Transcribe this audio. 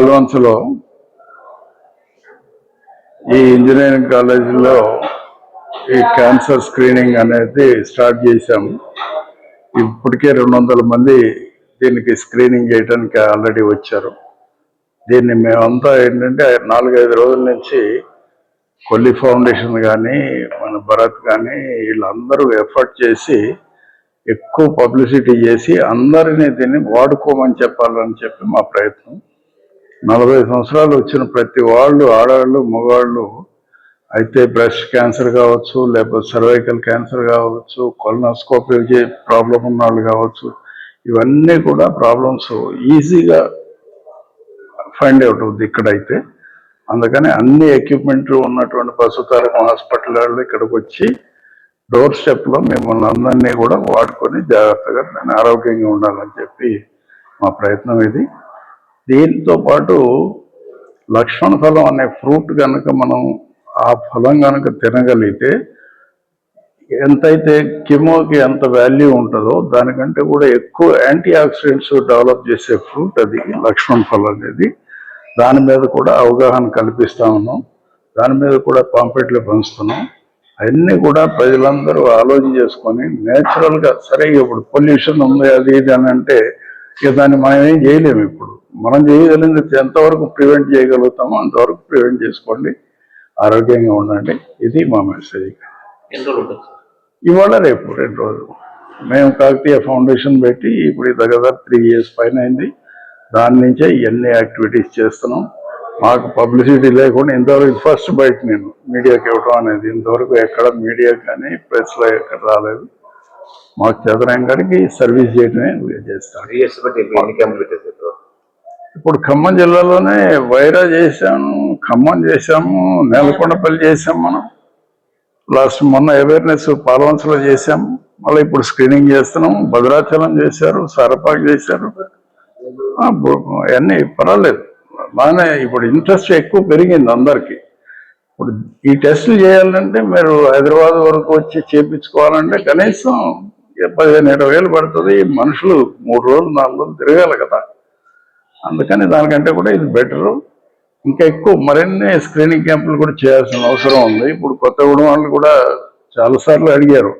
పాల్వంచలో ఈ ఇంజనీరింగ్ కాలేజీలో ఈ క్యాన్సర్ స్క్రీనింగ్ అనేది స్టార్ట్ చేశాం. ఇప్పటికే రెండు వందల మంది దీనికి స్క్రీనింగ్ చేయడానికి ఆల్రెడీ వచ్చారు. దీన్ని మేమంతా ఏంటంటే నాలుగైదు రోజుల నుంచి కొల్లి ఫౌండేషన్ కానీ మన భరత్ కానీ వీళ్ళందరూ ఎఫర్ట్ చేసి ఎక్కువ పబ్లిసిటీ చేసి అందరినీ దీన్ని వాడుకోమని చెప్పాలని చెప్పి మా ప్రయత్నం. నలభై సంవత్సరాలు వచ్చిన ప్రతి వాళ్ళు ఆడవాళ్ళు మగవాళ్ళు అయితే బ్రెస్ట్ క్యాన్సర్ కావచ్చు లేకపోతే సర్వైకల్ క్యాన్సర్ కావచ్చు కొలనోస్కోపీ ప్రాబ్లం ఉన్న వాళ్ళు కావచ్చు ఇవన్నీ కూడా ప్రాబ్లమ్స్ ఈజీగా ఫైండ్ అవుట్ అవుతుంది ఇక్కడైతే. అందుకని అన్ని ఎక్విప్మెంట్ ఉన్నటువంటి పశుతారకం హాస్పిటల్ వాళ్ళు ఇక్కడికి వచ్చి డోర్ స్టెప్లో మిమ్మల్ని అందరినీ కూడా వాడుకొని జాగ్రత్తగా నేను ఆరోగ్యంగా ఉండాలని చెప్పి మా ప్రయత్నం ఇది. దీంతో పాటు లక్ష్మణ ఫలం అనే ఫ్రూట్ కనుక మనం ఆ ఫలం కనుక తినగలిగితే ఎంతైతే కిమోకి ఎంత వాల్యూ ఉంటుందో దానికంటే కూడా ఎక్కువ యాంటీ ఆక్సిడెంట్స్ డెవలప్ చేసే ఫ్రూట్ అది లక్ష్మణ ఫలం అనేది. దాని మీద కూడా అవగాహన కల్పిస్తా ఉన్నాం. దాని మీద కూడా పాంపెట్లు పంచుతున్నాం. అవన్నీ కూడా ప్రజలందరూ ఆలోచన చేసుకొని నేచురల్గా సరే ఇప్పుడు పొల్యూషన్ ఉంది అది ఇది అని అంటే ఇక దాన్ని మనం ఏం చేయలేము ఇప్పుడు. మనం చేయగలిగింది ఎంతవరకు ప్రివెంట్ చేయగలుగుతామో అంతవరకు ప్రివెంట్ చేసుకోండి. ఆరోగ్యంగా ఉండండి. ఇది మా మెసేజ్. ఇవాళ రేపు రెండు రోజులు. మేము కాకతీయ ఫౌండేషన్ పెట్టి ఇప్పుడు దగ్గర త్రీ ఇయర్స్ పైన అయింది. దాని నుంచే ఇవన్నీ యాక్టివిటీస్ చేస్తున్నాం. మాకు పబ్లిసిటీ లేకుండా ఇంతవరకు ఫస్ట్ బయట నేను మీడియాకి ఇవ్వటం అనేది. ఇంతవరకు ఎక్కడ మీడియా కానీ ప్రెస్లో ఎక్కడ రాలేదు. మాకు చదరం గారికి సర్వీస్ చేయడమే చేస్తాం త్రీ ఇయర్స్ బట్టి ఎన్ని క్యాంపులు పెట్టారు సార్ ఇప్పుడు ఖమ్మం జిల్లాలోనే వైరా చేశాము ఖమ్మం చేశాము నేలకొండపల్లి చేశాం మనం. లాస్ట్ మొన్న అవేర్నెస్ పాలవంచలో చేశాము. మళ్ళీ ఇప్పుడు స్క్రీనింగ్ చేస్తున్నాం భద్రాచలం చేశారు సరపాకు చేశారు. అన్నీ పర్వాలేదు. బాగానే ఇప్పుడు ఇంట్రెస్ట్ ఎక్కువ పెరిగింది అందరికీ. ఇప్పుడు ఈ టెస్టులు చేయాలంటే మీరు హైదరాబాద్ వరకు వచ్చి చేపించుకోవాలంటే కనీసం పదిహేను ఇరవై వేలు పడుతుంది. మనుషులు మూడు రోజులు నాలుగు రోజులు తిరగాలి కదా. అందుకని దానికంటే కూడా ఇది బెటరు. ఇంకా ఎక్కువ మరిన్ని స్క్రీనింగ్ క్యాంపులు కూడా చేయాల్సిన అవసరం ఉంది. ఇప్పుడు కొత్తగూడెం వాళ్ళు కూడా చాలాసార్లు అడిగారు.